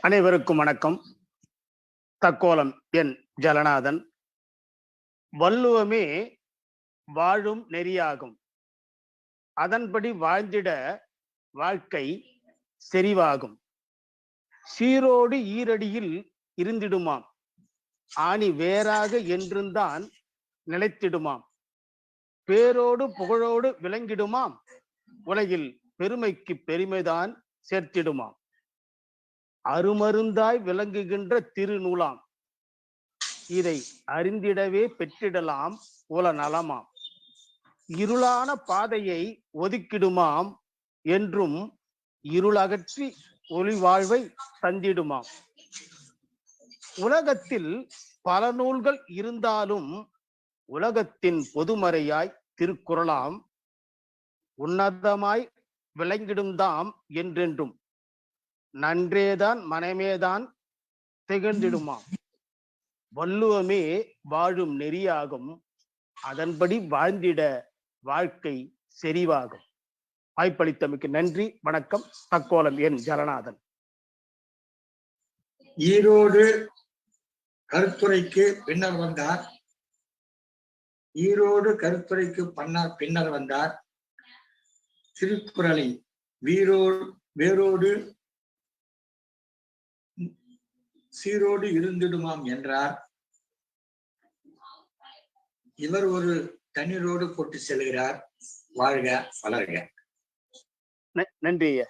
அனைவருக்கும் வணக்கம். தக்கோலம் என் ஜலநாதன். வள்ளுவமே வாழும் நெறியாகும். அதன்படி வாழ்ந்திட வாழ்க்கை செறிவாகும். சீரோடு ஈரடியில் இருந்திடுமாம். ஆணி வேறாக என்றுந்தான் நிலைத்திடுமாம். பேரோடு புகழோடு விளங்கிடுமாம். உலகில் பெருமைக்கு பெருமைதான் சேர்த்திடுமாம். அருமருந்தாய் விளங்குகின்ற திருநூலாம். இதை அறிந்திடவே பெற்றிடலாம் உல நலமாம் இருளான பாதையை ஒதுக்கிடுமாம் என்றும் இருளகற்றி ஒளி வாழ்வை தந்திடுமாம். உலகத்தில் பல நூல்கள் இருந்தாலும் உலகத்தின் பொதுமறையாய் திருக்குறளாம். உன்னதமாய் விளங்கிடும் தாம் என்றென்றும். நன்றேதான் மனமேதான் திகழ்ந்திடுமாம். வள்ளுவமே வாழும் நெறியாகும். அதன்படி வாழ்ந்திட வாழ்க்கை செறிவாகும். வாய்ப்பளித்தமைக்கு நன்றி. வணக்கம். தக்கோலம் என் ஜலநாதன் ஈரோடு கருத்துரைக்கு பின்னர் வந்தார். ஈரோடு கருத்துரைக்கு பண்ணார் பின்னர் வந்தார். திருக்குறளை வீரோடு வேரோடு சீரோடு இருந்திடுமாம் என்றார். இவர் ஒரு தண்ணீரோடு போட்டு செல்கிறார். வாழ்க வளர்க. ந- நன்றி ஐயா.